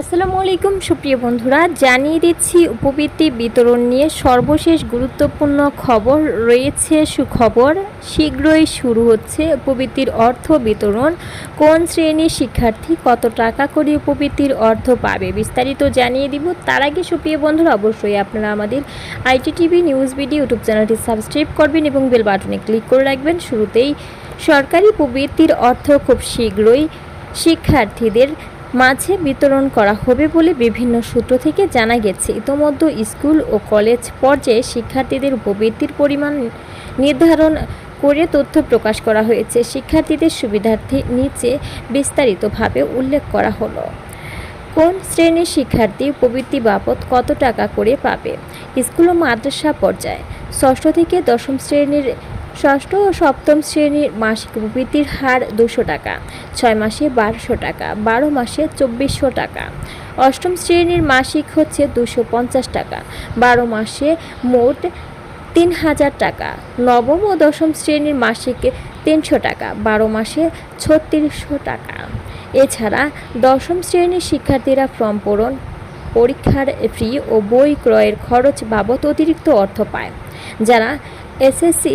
আসসালামু আলাইকুম, সুপ্রিয় বন্ধুরা। জানিয়ে দিচ্ছি, উপবৃত্তি বিতরণ নিয়ে সর্বশেষ গুরুত্বপূর্ণ খবর রয়েছে, সুখবর। শীঘ্রই শুরু হচ্ছে উপবৃত্তির অর্থ বিতরণ। কোন শ্রেণির শিক্ষার্থী কত টাকা করে উপবৃত্তির অর্থ পাবে? বিস্তারিত জানিয়ে দিব। তার আগে, সুপ্রিয় বন্ধুরা, অবশ্যই আপনারা আমাদের আইটিটিভি নিউজ বিডি ইউটিউব চ্যানেলটি সাবস্ক্রাইব করবেন এবং বেল বাটনে ক্লিক করে রাখবেন। শুরুতেই সরকারি উপবৃত্তির অর্থ খুব শীঘ্রই শিক্ষার্থীদের মাঝে বিতরণ করা হবে বলে বিভিন্ন সূত্র থেকে জানা গেছে। ইতোমধ্যে স্কুল ও কলেজ পর্যায়ে শিক্ষার্থীদের উপবৃত্তির পরিমাণ নির্ধারণ করে তথ্য প্রকাশ করা হয়েছে। শিক্ষার্থীদের সুবিধার্থে নিচে বিস্তারিতভাবে উল্লেখ করা হলো, কোন শ্রেণির শিক্ষার্থী উপবৃত্তি বাবদ কত টাকা করে পাবে? স্কুল ও মাদ্রাসা পর্যায়ে ষষ্ঠ থেকে দশম শ্রেণির ষষ্ঠ ও সপ্তম শ্রেণির মাসিক উপবৃত্তির হার দুশো টাকা, ছয় মাসে বারোশো টাকা, বারো মাসে চব্বিশশো টাকা। অষ্টম শ্রেণির মাসিক হচ্ছে দুশো পঞ্চাশ টাকা, বারো মাসে মোট তিন হাজার টাকা। নবম ও দশম শ্রেণির মাসিক তিনশো টাকা, বারো মাসে ছত্রিশশো টাকা। এছাড়া দশম শ্রেণির শিক্ষার্থীরা ফর্ম পূরণ, পরীক্ষার ফি ও বই ক্রয়ের খরচ বাবদ অতিরিক্ত অর্থ পায়, যারা এসএসসি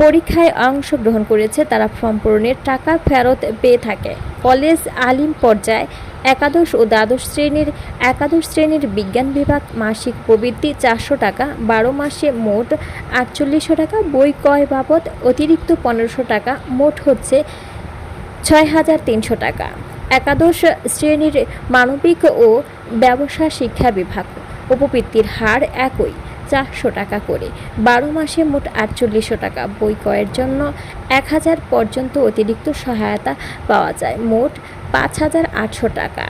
পরীক্ষায় অংশগ্রহণ করেছে তারা ফর্ম পূরণের টাকা ফেরত পেয়ে থাকে। কলেজ আলিম পর্যায়ে একাদশ ও দ্বাদশ শ্রেণির একাদশ শ্রেণির বিজ্ঞান বিভাগ মাসিক প্রবৃত্তি চারশো টাকা, বারো মাসে মোট আটচল্লিশশো টাকা, বই ক্রয় বাবদ অতিরিক্ত পনেরোশো টাকা, মোট হচ্ছে ছয় হাজার তিনশো টাকা। একাদশ শ্রেণির মানবিক ও ব্যবসা শিক্ষা বিভাগ, উপবৃত্তির হার একই। চারশো টাকা করে। বারো মাসে মোট আটচল্লিশশো টাকা। বই ক্রয়ের জন্য এক হাজার পর্যন্ত অতিরিক্ত সহায়তা পাওয়া যায়। মোট পাঁচ হাজার আটশো টাকা।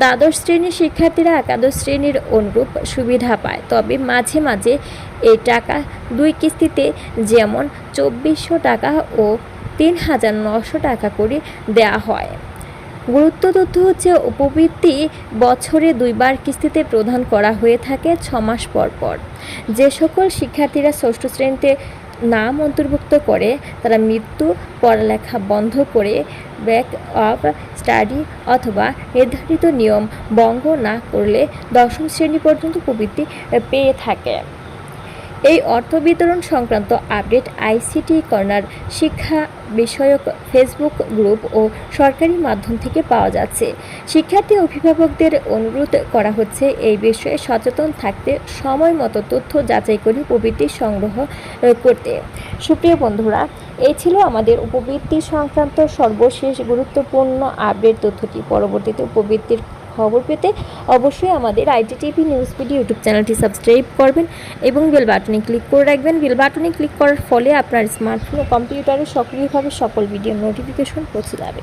দ্বাদশ শ্রেণির শিক্ষার্থীরা একাদশ শ্রেণির অনুরূপ সুবিধা পায়। তবে মাঝে মাঝে এই টাকা দুই কিস্তিতে যেমন চব্বিশশো টাকা ও তিন হাজার নশো টাকা করে দেওয়া হয়। গুরুত্ব তথ্য হচ্ছে উপবৃত্তি বছরে দুইবার কিস্তিতে প্রদান করা হয়ে থাকে ছ মাস পর পর। যে সকল শিক্ষার্থীরা ষষ্ঠ শ্রেণীতে নাম অন্তর্ভুক্ত করে, তারা মৃত্যু, পড়ালেখা বন্ধ করে ব্যাক অফ স্টাডি অথবা নির্ধারিত নিয়ম ভঙ্গ না করলে দশম শ্রেণি পর্যন্ত প্রবৃত্তি পেয়ে থাকে। এই অর্থ বিতরণ সংক্রান্ত আপডেট আইসিটি কর্নার শিক্ষা বিষয়ক ফেসবুক গ্রুপ ও সরকারি মাধ্যম থেকে পাওয়া যাচ্ছে। শিক্ষার্থী অভিভাবকদের অনুরোধ করা হচ্ছে এই বিষয়ে সচেতন থাকতে সময় মতো তথ্য যাচাই করে প্রবৃত্তি সংগ্রহ করতে। সুপ্রিয় বন্ধুরা এই ছিল আমাদের উপবৃত্তি সংক্রান্ত সর্বশেষ গুরুত্বপূর্ণ আপডেট তথ্যটি। পরবর্তীতে উপবৃত্তির খবর পেতে অবশ্যই আমাদের আইটিটিভি নিউজ পিডি ইউটিউব চ্যানেলটি সাবস্ক্রাইব করবেন এবং বেল বাটনে ক্লিক করে রাখবেন। বেল বাটনে ক্লিক করার ফলে আপনার স্মার্টফোন ও কম্পিউটারে সক্রিয়ভাবে সকল ভিডিও নোটিফিকেশন পৌঁছে যাবে।